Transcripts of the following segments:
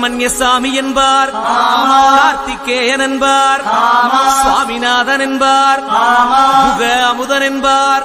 சுப்பிரமணிய சாமி என்பார் கார்த்திகேயன் என்பார். சுவாமிநாதன் என்பார். முக அமுதன் என்பார்.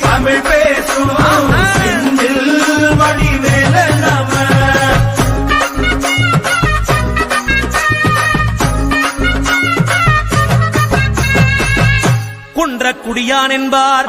தமிழ் பேசும். செந்தில் வடிவேல என்பார்.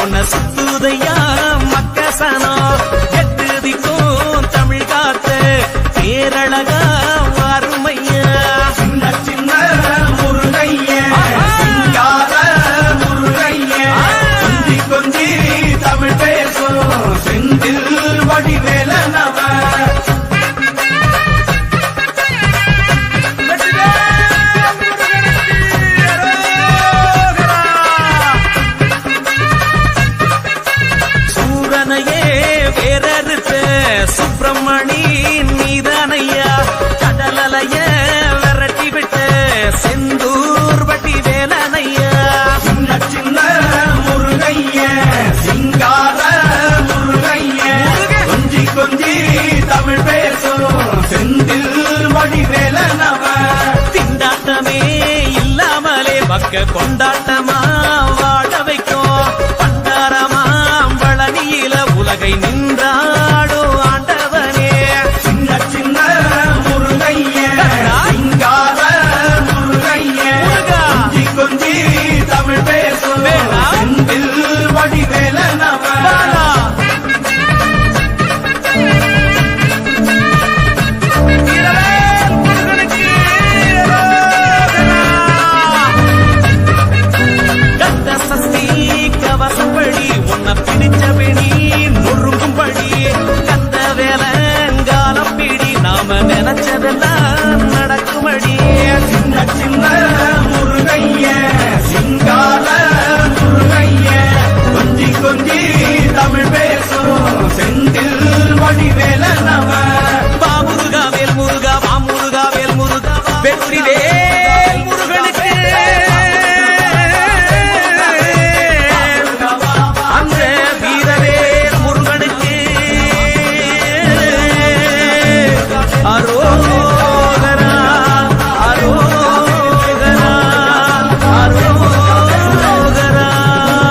உன்னை சுத்துதையா que con